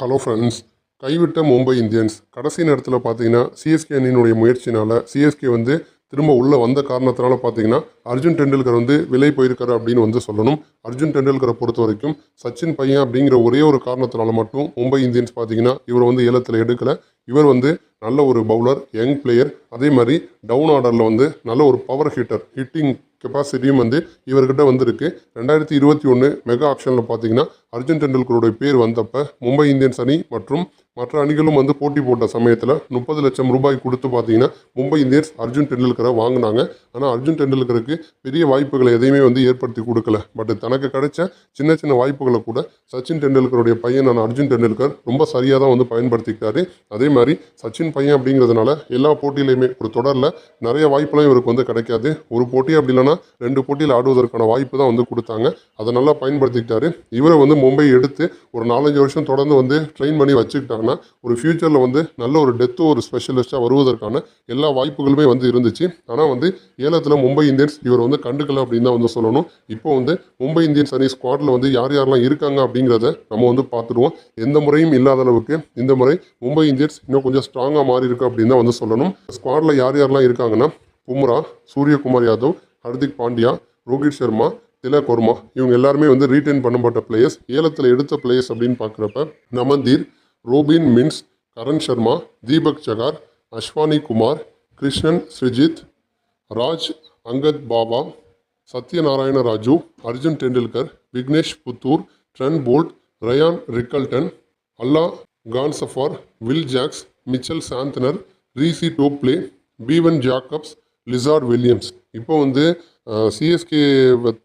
Hello friends கைவிட்ட Mumbai Indians. கடைசி நேரத்தில் பார்த்தீங்கன்னா சிஎஸ்கே அணியினுடைய முயற்சினால் சிஎஸ்கே வந்து திரும்ப உள்ளே வந்த காரணத்தினால பார்த்தீங்கன்னா அர்ஜுன் டெண்டுல்கர் வந்து விலை போயிருக்காரு அப்படின்னு வந்து சொல்லணும். அர்ஜுன் டெண்டுல்கரை பொறுத்த வரைக்கும் சச்சின் பையன் அப்படிங்கிற ஒரே ஒரு காரணத்தினால மட்டும் மும்பை இந்தியன்ஸ் பார்த்தீங்கன்னா இவர் வந்து ஏலத்தில் எடுக்கலை. இவர் வந்து நல்ல ஒரு பவுலர் யங் பிளேயர் அதே மாதிரி டவுன் ஆர்டரில் வந்து நல்ல ஒரு பவர் ஹிட்டர் ஹிட்டிங் கெப்பாசிட்டியும் வந்து இவர்கிட்ட வந்திருக்கு. ரெண்டாயிரத்தி இருபத்தி ஒன்று மெகா ஆக்ஷனில் பார்த்தீங்கன்னா அர்ஜுன் டெண்டுல்கருடைய பேர் வந்தப்போ மும்பை இந்தியன்ஸ் அணி மற்றும் மற்ற அணிகளும் வந்து போட்டி போட்ட சமயத்தில் முப்பது லட்சம் ரூபாய் கொடுத்து பார்த்தீங்கன்னா மும்பை இந்தியன்ஸ் அர்ஜுன் டெண்டுல்கரை வாங்கினாங்க. ஆனால் அர்ஜுன் டெண்டுல்கருக்கு பெரிய வாய்ப்புகளை எதையுமே வந்து ஏற்படுத்தி கொடுக்கல. பட் தனக்கு கிடைச்ச சின்ன சின்ன வாய்ப்புகளை கூட சச்சின் டெண்டுல்கருடைய பையனான அர்ஜுன் டெண்டுல்கர் ரொம்ப சரியாக தான் வந்து பயன்படுத்திக்கிட்டாரு. அதே மாதிரி சச்சின் பையன் அப்படிங்கிறதுனால எல்லா போட்டியிலையுமே ஒரு தொடரில் நிறைய வாய்ப்புலாம் இவருக்கு வந்து கிடைக்காது. ஒரு போட்டி அப்படி இல்லைன்னா ரெண்டு போட்டியில் ஆடுவதற்கான வாய்ப்பு தான் வந்து கொடுத்தாங்க. அதை நல்லா பயன்படுத்திக்கிட்டாரு. இவரை வந்து மும்பை எடுத்து ஒரு நாலஞ்சு வருஷம் தொடர்ந்து வந்து ட்ரெயின் பண்ணி வச்சுக்கிட்டாங்கன்னா ஒரு ஃப்யூச்சரில் வந்து நல்ல ஒரு டெத்து ஒரு ஸ்பெஷலிஸ்ட்டாக வருவதற்கான எல்லா வாய்ப்புகளுமே வந்து இருந்துச்சு. ஆனால் வந்து ஏலத்தில் மும்பை இந்தியன்ஸ் இவர் வந்து கண்டுக்கல அப்படின்னு தான் வந்து சொல்லணும். இப்போ வந்து மும்பை இந்தியன்ஸ் அணி ஸ்குவாடில் வந்து யார் யாரெல்லாம் இருக்காங்க அப்படிங்கிறத நம்ம வந்து பார்த்துடுவோம். எந்த முறையும் இல்லாத அளவுக்கு இந்த முறை மும்பை இந்தியன்ஸ் இன்னும் கொஞ்சம் ஸ்ட்ராங்காக மாறி இருக்கு அப்படின்னு தான் வந்து சொல்லணும். ஸ்குவாடில் யார் யாரெல்லாம் இருக்காங்கன்னா பும்ரா சூரியகுமார் யாதவ் ஹர்திக் பாண்டியா ரோஹித் சர்மா திலக் வர்மா இவங்க எல்லாருமே வந்து ரீட்டைன் பண்ணப்பட்ட பிளேயர்ஸ் ஏலத்தில் எடுத்த பிளேயர்ஸ் அப்படின்னு பார்க்குறப்ப Naman Dhir Robin Minz Karan Sharma Deepak Chahar Ashwani Kumar Krishnan Srijith Raj Angad Bawa Satyanarayana Raju Arjun Tendulkar Vignesh Puthur Trent Boult Ryan Rickelton Allah Ghazanfar Will Jacks Mitchell Santner Reece Topley Bevon Jacobs Lizaad Williams இப்போ வந்து CSK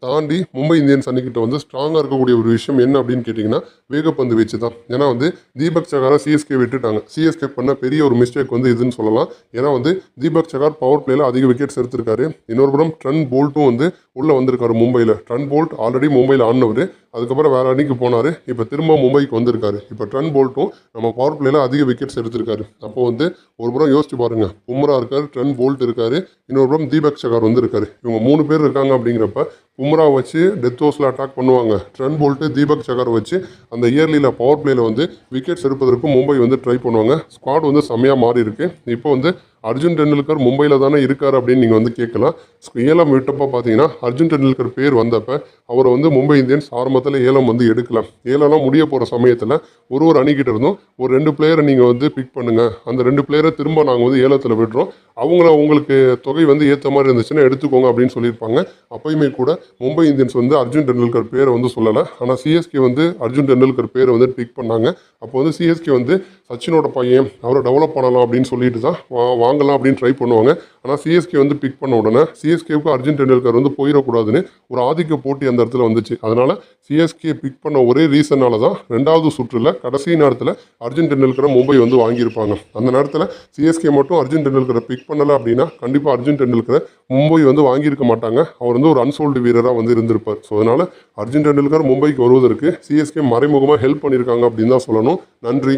தாண்டி Mumbai Indians அன்னிக்கிட்ட வந்து ஸ்ட்ராங்காக இருக்கக்கூடிய ஒரு விஷயம் என்ன அப்படின்னு கேட்டிங்கன்னா வேகப்பந்து வீச்சு தான் ஏன்னா வந்து தீபக் சகாரை சிஎஸ்கே விட்டுட்டாங்க. சிஎஸ்கே பண்ண பெரிய ஒரு மிஸ்டேக் வந்து இதுன்னு சொல்லலாம். ஏன்னா வந்து தீபக் சகார் பவர் பிளேயில் அதிக விக்கெட்ஸ் எடுத்திருக்காரு. இன்னொரு புறம் ட்ரன் போல்ட்டும் வந்து உள்ளே வந்திருக்காரு மும்பையில். ட்ரன் போல்ட் ஆல்ரெடி மும்பையில் ஆடினவர். அதுக்கப்புறம் வேறு அணிக்கு போனார். இப்போ திரும்ப மும்பைக்கு வந்திருக்காரு. இப்போ ட்ரன் போல்ட்டும் நம்ம பவர் பிளேயில் அதிக விக்கெட்ஸ் எடுத்திருக்காரு. அப்போ வந்து ஒரு புறம் யோசிச்சு பாருங்கள் பும்ரா இருக்கார் ட்ரன் போல்ட் இருக்கார். இன்னொரு புறம் தீபக் சகார் வந்திருக்காரு. இவங்க மூணு பேர் இருக்காங்க அப்படிங்கிறப்ப பும்ரா வச்சு டெத் ஓவர்ஸில் அட்டாக் பண்ணுவாங்க. ட்ரன் போல்ட்டு தீபக் சகார் வச்சு அந்த இயர்லியில் பவர் பிளேயில் வந்து விக்கெட்ஸ் எடுப்பதற்கு மும்பை வந்து ட்ரை பண்ணுவாங்க. ஸ்குவாட் வந்து செம்மையாக மாறி இருக்குது இப்போ வந்து அர்ஜுன் டெண்டுல்கர் மும்பையில் தானே இருக்கார் அப்படின்னு நீங்கள் வந்து கேட்கலாம். ஏலம் விட்டப்போ பார்த்தீங்கன்னா அர்ஜுன் டெண்டுல்கர் பேர் வந்தப்போ அவரை வந்து மும்பை இந்தியன்ஸ் ஆரம்பத்தில் ஏலம் வந்து எடுக்கலாம். ஏலம்லாம் முடிய போகிற சமயத்தில் ஒரு ஒரு அணிக்கிட்ட இருந்தும் ஒரு ரெண்டு பிளேயரை நீங்கள் வந்து பிக் பண்ணுங்கள் அந்த ரெண்டு பிளேயரை திரும்ப நாங்கள் வந்து ஏலத்தில் விடுறோம். அவங்கள உங்களுக்கு தொகை வந்து ஏற்ற மாதிரி இருந்துச்சுன்னா எடுத்துக்கோங்க அப்படின்னு சொல்லியிருப்பாங்க. அப்பயுமே கூட மும்பை இந்தியன்ஸ் வந்து அர்ஜுன் டெண்டுல்கர் பேரை வந்து சொல்லலை. ஆனால் சிஎஸ்கே வந்து அர்ஜுன் டெண்டுல்கர் பேரை வந்து பிக் பண்ணாங்க. அப்போ வந்து சிஎஸ்கே வந்து சச்சினோட பையன் அவரை டெவலப் பண்ணலாம் அப்படின்னு சொல்லிட்டு தான் வா- வாங்கலாம் அப்படின்னு ட்ரை பண்ணுவாங்க. ஆனால் சிஎஸ்கே வந்து பிக் பண்ண உடனே சிஎஸ்கேவுக்கு அர்ஜுன் டெண்டுல்கர் வந்து போயிடக்கூடாதுன்னு ஒரு ஆதிக்க போட்டி அந்த இடத்துல வந்துச்சு. அதனால் சிஎஸ்கே பிக் பண்ண ஒரே ரீசனால தான் ரெண்டாவது சுற்றில் கடைசி நேரத்தில் அர்ஜுன் டெண்டுல்கரை மும்பை வந்து வாங்கியிருப்பாங்க. அந்த நேரத்தில் சிஎஸ்கே மட்டும் அர்ஜுன் டெண்டுல்கரை பிக் பண்ணலை அப்படின்னா கண்டிப்பாக அர்ஜுன் டெண்டுல்கரை மும்பை வந்து வாங்கியிருக்க மாட்டாங்க. அவர் வந்து ஒரு அன்சோல்டு வீரராக வந்து இருந்திருப்பார். ஸோ அதனால் அர்ஜுன் டெண்டுல்கர் மும்பைக்கு வருவதற்கு சிஎஸ்கே மறைமுகமாக ஹெல்ப் பண்ணியிருக்காங்க அப்படின்னு தான் சொல்லணும். நன்றி.